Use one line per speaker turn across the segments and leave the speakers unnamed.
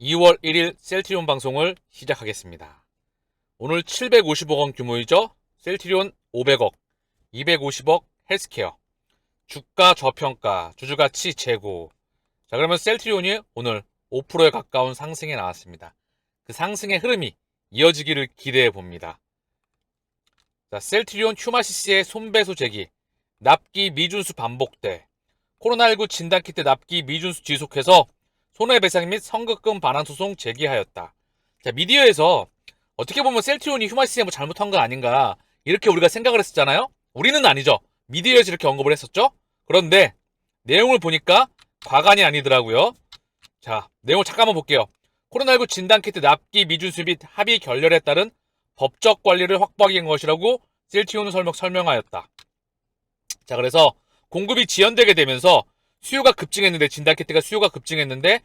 2월 1일 셀트리온 방송을 시작하겠습니다. 오늘 750억 원 규모이죠? 셀트리온 500억, 250억 헬스케어, 주가 저평가, 주주가치 재고. 자, 그러면 셀트리온이 오늘 5%에 가까운 상승에 나왔습니다. 그 상승의 흐름이 이어지기를 기대해 봅니다. 자, 셀트리온 휴마시스의 손배소 제기, 납기 미준수 반복돼, 코로나19 진단키트 납기 미준수 지속해서 손해배상 및 선급금 반환 소송 제기하였다. 자, 미디어에서 어떻게 보면 셀트리온이 휴마시스에 뭐 잘못한 거 아닌가 이렇게 우리가 생각을 했었잖아요. 우리는 아니죠. 미디어에서 이렇게 언급을 했었죠. 그런데 내용을 보니까 과간이 아니더라고요. 자, 내용을 잠깐만 볼게요. 코로나19 진단키트 납기 미준수 및 합의 결렬에 따른 법적 관리를 확보하기 위한 것이라고 셀트리온은 설명, 설명하였다. 자, 그래서 공급이 지연되게 되면서 수요가 급증했는데 진단키트가 수요가 급증했는데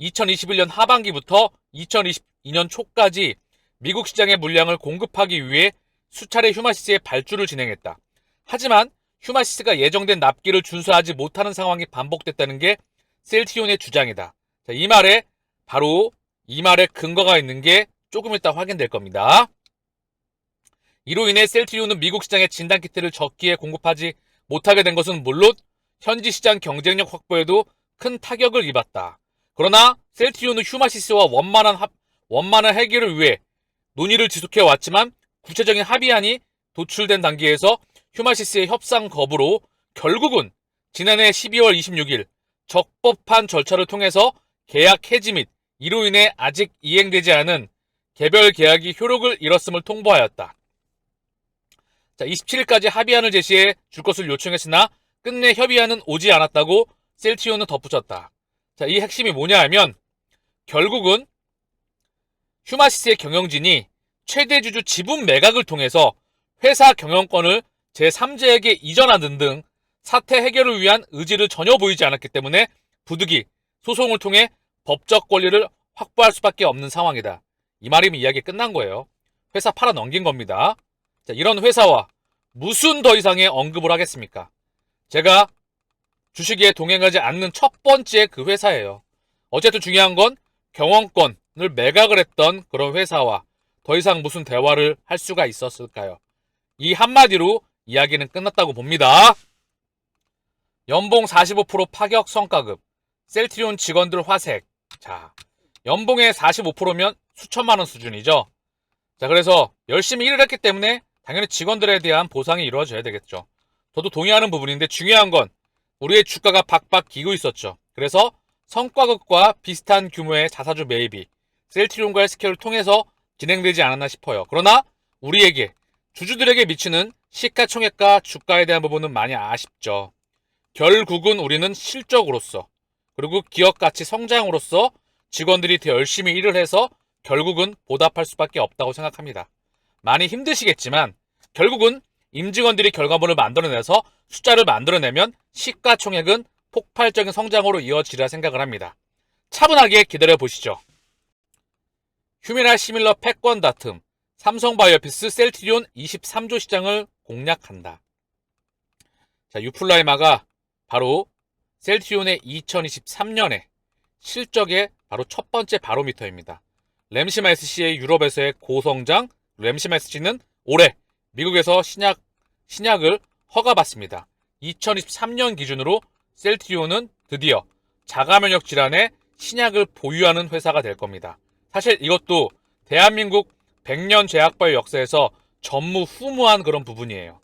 2021년 하반기부터 2022년 초까지 미국 시장의 물량을 공급하기 위해 수차례 휴마시스의 발주를 진행했다. 하지만 휴마시스가 예정된 납기를 준수하지 못하는 상황이 반복됐다는 게 셀트리온의 주장이다. 자, 이 말에 바로 이 말에 근거가 있는 게 조금 이따 확인될 겁니다. 이로 인해 셀트리온은 미국 시장에 진단 키트를 적기에 공급하지 못하게 된 것은 물론 현지 시장 경쟁력 확보에도 큰 타격을 입었다. 그러나 셀트리온은 휴마시스와 원만한 합, 원만한 해결을 위해 논의를 지속해 왔지만 구체적인 합의안이 도출된 단계에서 휴마시스의 협상 거부로 결국은 지난해 12월 26일 적법한 절차를 통해서 계약 해지 및 이로 인해 아직 이행되지 않은 개별 계약이 효력을 잃었음을 통보하였다. 자, 27일까지 합의안을 제시해 줄 것을 요청했으나 끝내 협의안은 오지 않았다고 셀티오는 덧붙였다. 자, 이 핵심이 뭐냐 하면 결국은 휴마시스의 경영진이 최대 주주 지분 매각을 통해서 회사 경영권을 제3자에게 이전하는 등 사태 해결을 위한 의지를 전혀 보이지 않았기 때문에 부득이 소송을 통해 법적 권리를 확보할 수밖에 없는 상황이다. 이 말이면 이야기 끝난 거예요. 회사 팔아 넘긴 겁니다. 자, 이런 회사와 무슨 더 이상의 언급을 하겠습니까? 제가 주식에 동행하지 않는 첫 번째 그 회사예요. 어쨌든 중요한 건 경영권을 매각을 했던 그런 회사와 더 이상 무슨 대화를 할 수가 있었을까요? 이 한마디로 이야기는 끝났다고 봅니다. 연봉 45% 파격 성과급, 셀트리온 직원들 화색. 자, 연봉의 45%면 수천만 원 수준이죠. 자, 그래서 열심히 일을 했기 때문에 당연히 직원들에 대한 보상이 이루어져야 되겠죠. 저도 동의하는 부분인데 중요한 건 우리의 주가가 박박 기고 있었죠. 그래서 성과급과 비슷한 규모의 자사주 매입이 셀트리온과 헬스케어를 통해서 진행되지 않았나 싶어요. 그러나 우리에게 주주들에게 미치는 시가총액과 주가에 대한 부분은 많이 아쉽죠. 결국은 우리는 실적으로서 그리고 기업 가치 성장으로서 직원들이 더 열심히 일을 해서 결국은 보답할 수밖에 없다고 생각합니다. 많이 힘드시겠지만 결국은 임직원들이 결과물을 만들어내서 숫자를 만들어내면 시가총액은 폭발적인 성장으로 이어지리라 생각을 합니다. 차분하게 기다려 보시죠. 휴미나 시밀러 패권 다툼, 삼성바이오피스 셀트리온 23조 시장을 공략한다. 자, 유플라이마가 바로 셀트리온의 2023년에 실적의 바로 첫 번째 바로미터입니다. 램시마 SC의 유럽에서의 고성장, 램시마 SC는 올해 미국에서 신약, 신약을 허가받습니다. 2023년 기준으로 셀트리온은 드디어 자가면역 질환의 신약을 보유하는 회사가 될 겁니다. 사실 이것도 대한민국 100년 제약바의 역사에서 전무후무한 그런 부분이에요.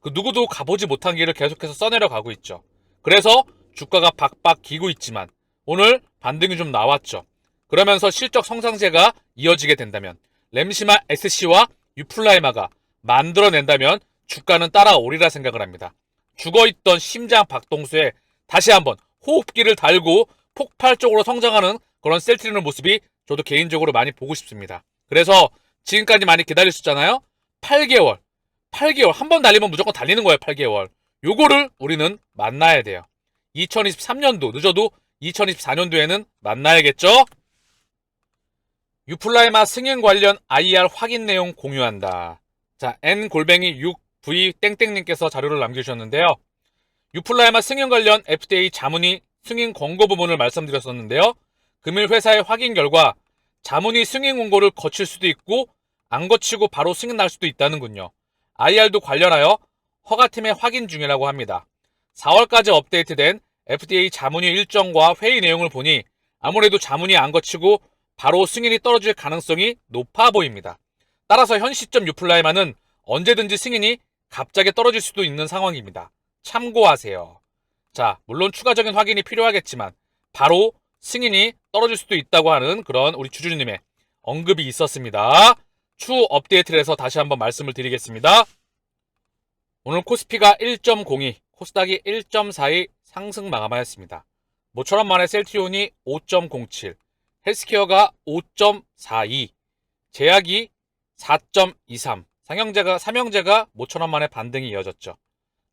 그 누구도 가보지 못한 길을 계속해서 써내려 가고 있죠. 그래서 주가가 박박 기고 있지만 오늘 반등이 좀 나왔죠. 그러면서 실적 성장세가 이어지게 된다면 램시마 SC와 유플라이마가 만들어낸다면 주가는 따라오리라 생각을 합니다. 죽어있던 심장 박동수에 다시 한번 호흡기를 달고 폭발적으로 성장하는 그런 셀트리는 모습이 저도 개인적으로 많이 보고 싶습니다. 그래서 지금까지 많이 기다리셨잖아요. 8개월, 8개월 한 번 달리면 무조건 달리는 거예요. 8개월. 요거를 우리는 만나야 돼요. 2023년도 늦어도 2024년도에는 만나야겠죠? 유플라이마 승인 관련 IR 확인 내용 공유한다. 자, N골뱅이 6V 땡땡님께서 자료를 남겨주셨는데요. 유플라이마 승인 관련 FDA 자문위 승인 권고 부분을 말씀드렸었는데요. 금일 회사의 확인 결과 자문이 승인 공고를 거칠 수도 있고 안 거치고 바로 승인 날 수도 있다는군요. IR도 관련하여 허가팀의 확인 중이라고 합니다. 4월까지 업데이트된 FDA 자문위 일정과 회의 내용을 보니 아무래도 자문이 안 거치고 바로 승인이 떨어질 가능성이 높아 보입니다. 따라서 현 시점 유플라이만은 언제든지 승인이 갑자기 떨어질 수도 있는 상황입니다. 참고하세요. 자, 물론 추가적인 확인이 필요하겠지만 바로 승인이 떨어질 수도 있다고 하는 그런 우리 주주님의 언급이 있었습니다. 추후 업데이트를 해서 다시 한번 말씀을 드리겠습니다. 오늘 코스피가 1.02, 코스닥이 1.42 상승 마감하였습니다. 모처럼 만에 셀트리온이 5.07, 헬스케어가 5.42, 제약이 4.23, 상영제가, 삼형제가 모처럼 만에 반등이 이어졌죠.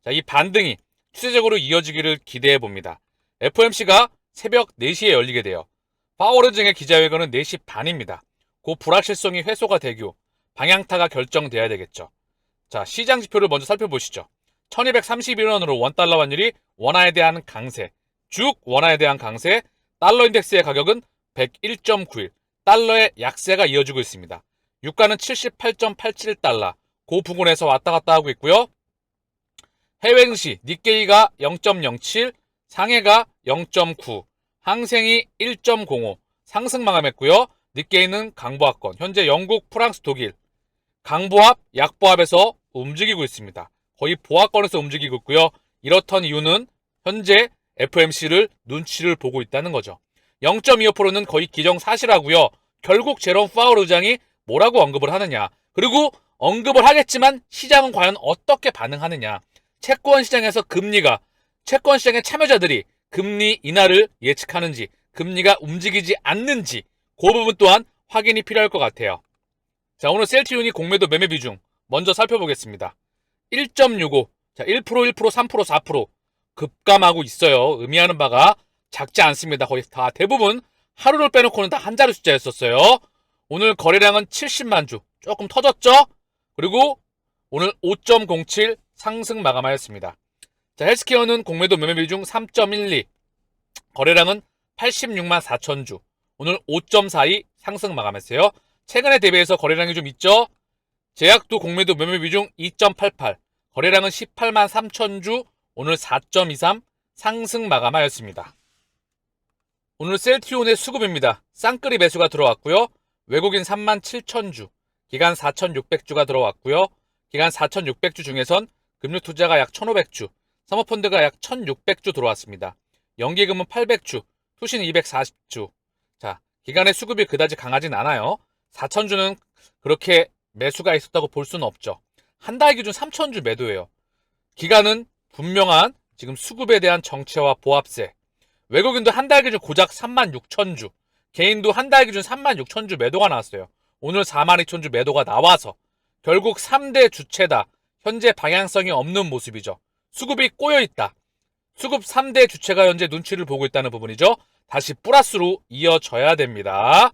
자, 이 반등이 추세적으로 이어지기를 기대해 봅니다. FOMC가 새벽 4시에 열리게 돼요. 파워르증의 기자회견은 4시 반입니다. 그 불확실성이 해소가 되고 방향타가 결정돼야 되겠죠. 자, 시장 지표를 먼저 살펴보시죠. 1231원으로 원달러 환율이 원화에 대한 강세, 쭉 원화에 대한 강세, 달러 인덱스의 가격은 101.91, 달러의 약세가 이어지고 있습니다. 유가는 78.87달러, 그 부근에서 왔다 갔다 하고 있고요. 해외 증시 니케이가 0.07, 상해가 0.9, 항생이 1.05 상승 마감했고요. 니케이는 강보합권, 현재 영국, 프랑스, 독일 강보합, 약보합에서 움직이고 있습니다. 거의 보합권에서 움직이고 있고요. 이렇던 이유는 현재 FMC를 눈치를 보고 있다는 거죠. 0.25%는 거의 기정사실하고요. 결국 제롬 파월 의장이 뭐라고 언급을 하느냐. 그리고 언급을 하겠지만 시장은 과연 어떻게 반응하느냐. 채권 시장에서 금리가 채권 시장의 참여자들이 금리 인하를 예측하는지 금리가 움직이지 않는지 그 부분 또한 확인이 필요할 것 같아요. 자 오늘 셀트리온이 공매도 매매 비중 먼저 살펴보겠습니다. 1.65 자, 1% 1% 3% 4% 급감하고 있어요. 의미하는 바가 작지 않습니다. 거의 다 대부분 하루를 빼놓고는 다 한 자리 숫자였었어요. 오늘 거래량은 70만 주 조금 터졌죠? 그리고 오늘 5.07 상승 마감하였습니다. 자, 헬스케어는 공매도 매매 비중 3.12, 거래량은 86만 4천 주. 오늘 5.42 상승 마감했어요. 최근에 대비해서 거래량이 좀 있죠? 제약도 공매도 매매 비중 2.88, 거래량은 18만 3천 주, 오늘 4.23 상승 마감하였습니다. 오늘 셀트리온의 수급입니다. 쌍끌이 매수가 들어왔고요. 외국인 3만 7천 주, 기간 4,600주가 들어왔고요. 기간 4,600주 중에선 금융 투자가 약 1,500주, 사모펀드가 약 1,600주 들어왔습니다. 연기금은 800주, 투신 240주. 자, 기간의 수급이 그다지 강하진 않아요. 4,000주는 그렇게 매수가 있었다고 볼 수는 없죠. 한 달 기준 3,000주 매도예요. 기간은 분명한 지금 수급에 대한 정체와 보합세. 외국인도 한 달 기준 고작 3만 6천 주. 개인도 한 달 기준 3만 6천 주 매도가 나왔어요. 오늘 4만 2천 주 매도가 나와서 결국 3대 주체다. 현재 방향성이 없는 모습이죠. 수급이 꼬여 있다. 수급 3대 주체가 현재 눈치를 보고 있다는 부분이죠. 다시 플러스로 이어져야 됩니다.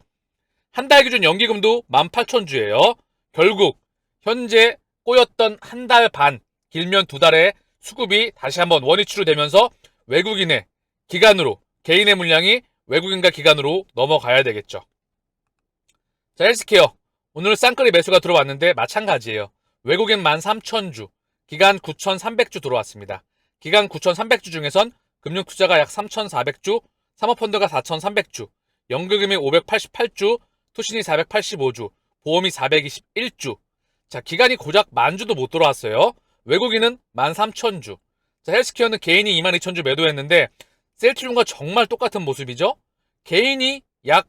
한 달 기준 연기금도 18,000주예요. 결국 현재 꼬였던 한 달 반, 길면 두 달의 수급이 다시 한번 원위치로 되면서 외국인의 기간으로 개인의 물량이 외국인과 기간으로 넘어가야 되겠죠. 자, 헬스케어. 오늘 쌍끌이 매수가 들어왔는데 마찬가지예요. 외국인 13,000주, 기간 9,300주 들어왔습니다. 기간 9,300주 중에선 금융투자가 약 3,400주, 사모펀드가 4,300주, 연금이 588주, 투신이 485주, 보험이 421주. 자, 기간이 고작 만주도 못 들어왔어요. 외국인은 13,000주. 자, 헬스케어는 개인이 22,000주 매도했는데 셀트리온과 정말 똑같은 모습이죠. 개인이 약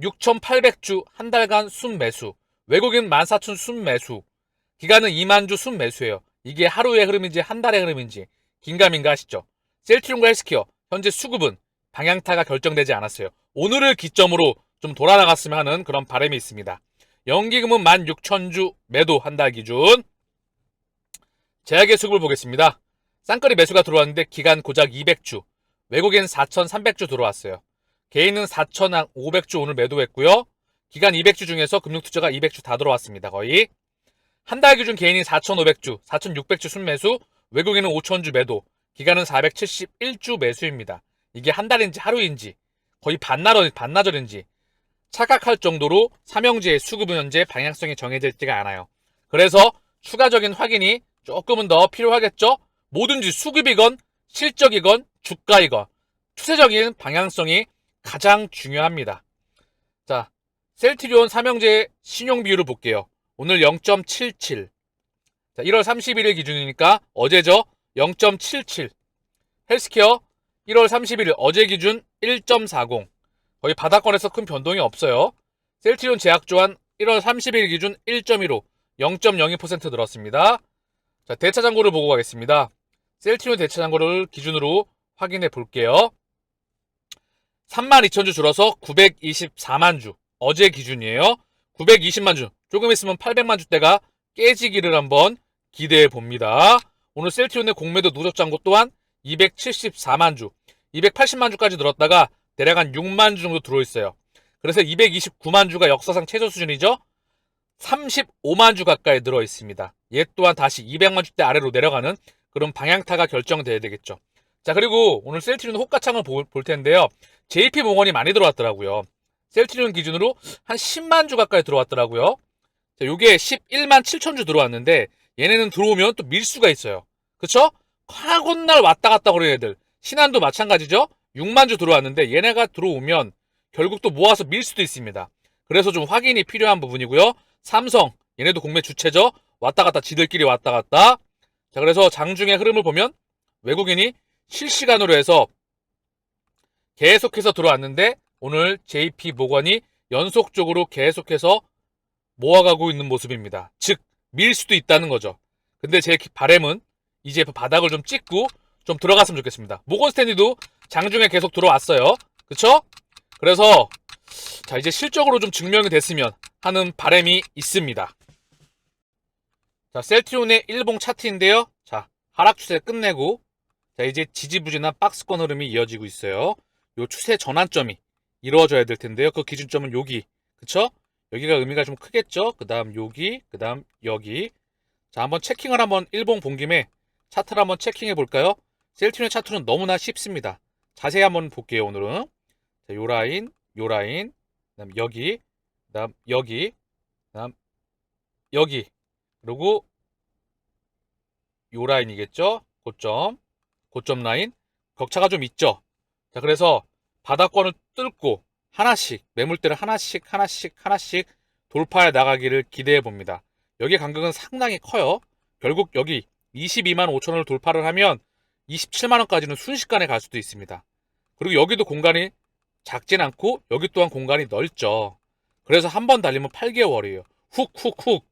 6,800주 한 달간 순매수, 외국인 14,000 순매수, 기간은 2만 주 순매수예요. 이게 하루의 흐름인지 한 달의 흐름인지 긴가민가 하시죠. 셀트리온과 헬스케어 현재 수급은 방향타가 결정되지 않았어요. 오늘을 기점으로 좀 돌아나갔으면 하는 그런 바람이 있습니다. 연기금은 16,000주 매도 한 달 기준. 제약의 수급을 보겠습니다. 쌍끌이 매수가 들어왔는데 기간 고작 200주, 외국인 4,300주 들어왔어요. 개인은 4,500주 오늘 매도했고요. 기간 200주 중에서 금융투자가 200주 다 들어왔습니다. 거의. 한 달 기준 개인이 4,500주, 4,600주 순매수, 외국인은 5,000주 매도, 기간은 471주 매수입니다. 이게 한 달인지 하루인지 거의 반나절, 반나절인지 착각할 정도로 삼형제의 수급은 현재 방향성이 정해져 있지가 않아요. 그래서 추가적인 확인이 조금은 더 필요하겠죠? 뭐든지 수급이건 실적이건 주가이건 추세적인 방향성이 가장 중요합니다. 자, 셀트리온 삼형제의 신용 비율을 볼게요. 오늘 0.77. 자, 1월 31일 기준이니까 어제죠? 0.77. 헬스케어 1월 31일 어제 기준 1.40. 거의 바닥권에서 큰 변동이 없어요. 셀트리온 제약조한 1월 30일 기준 1.15. 0.02% 늘었습니다. 자, 대차장고를 보고 가겠습니다. 셀트리온 대차장고를 기준으로 확인해 볼게요. 32,000주 줄어서 924만 주. 어제 기준이에요. 920만 주. 조금 있으면 800만 주대가 깨지기를 한번 기대해 봅니다. 오늘 셀트리온의 공매도 누적 잔고 또한 274만 주. 280만 주까지 늘었다가 대략 한 6만 주 정도 들어있어요. 그래서 229만 주가 역사상 최저 수준이죠. 35만 주 가까이 늘어 있습니다. 얘 또한 다시 200만 주대 아래로 내려가는 그런 방향타가 결정돼야 되겠죠. 자, 그리고 오늘 셀트리온 호가창을 볼, 볼 텐데요. JP 몽원이 많이 들어왔더라고요. 셀트리온 기준으로 한 10만 주 가까이 들어왔더라고요. 자, 요게 11만 7천 주 들어왔는데 얘네는 들어오면 또 밀수가 있어요. 그쵸? 화곤날 왔다 갔다 그러는 애들. 신한도 마찬가지죠? 6만 주 들어왔는데 얘네가 들어오면 결국 또 모아서 밀 수도 있습니다. 그래서 좀 확인이 필요한 부분이고요. 삼성, 얘네도 공매 주체죠? 왔다 갔다 지들끼리 왔다 갔다. 자, 그래서 장중의 흐름을 보면 외국인이 실시간으로 해서 계속해서 들어왔는데 오늘 JP 모건이 연속적으로 계속해서 모아가고 있는 모습입니다. 즉, 밀 수도 있다는 거죠. 근데 제 바램은 이제 바닥을 좀 찍고 좀 들어갔으면 좋겠습니다. 모건 스탠리도 장중에 계속 들어왔어요. 그쵸? 그래서 자 이제 실적으로 좀 증명이 됐으면 하는 바램이 있습니다. 자 셀트리온의 일봉 차트인데요. 자 하락 추세 끝내고 자 이제 지지부진한 박스권 흐름이 이어지고 있어요. 요 추세 전환점이 이루어져야 될 텐데요. 그 기준점은 여기 그쵸? 여기가 의미가 좀 크겠죠? 그 다음 여기 그 다음 여기 자 한번 체킹을 한번 일봉 본 김에 차트를 한번 체킹해 볼까요? 셀트리온 차트는 너무나 쉽습니다. 자세히 한번 볼게요 오늘은 자, 요 라인 요 라인 그 다음 여기 그 다음 여기 그 다음 여기 그리고 요 라인이겠죠? 고점. 고점 라인. 격차가 좀 있죠? 자 그래서 바닥권을 뚫고 하나씩 매물대를 하나씩 하나씩 하나씩 돌파해 나가기를 기대해 봅니다. 여기 간격은 상당히 커요. 결국 여기 22만 5천 원을 돌파를 하면 27만 원까지는 순식간에 갈 수도 있습니다. 그리고 여기도 공간이 작진 않고 여기 또한 공간이 넓죠. 그래서 한 번 달리면 8개월이에요. 훅 훅 훅.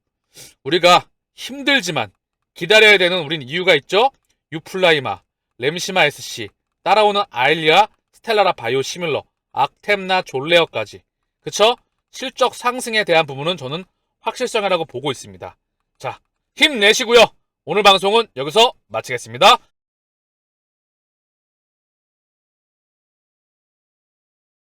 우리가 힘들지만 기다려야 되는 우린 이유가 있죠. 유플라이마, 램시마 SC, 따라오는 아일리아, 스텔라라 바이오 시밀러, 악템나 졸레어까지. 그쵸? 실적 상승에 대한 부분은 저는 확실성이라고 보고 있습니다. 자, 힘내시고요. 오늘 방송은 여기서 마치겠습니다.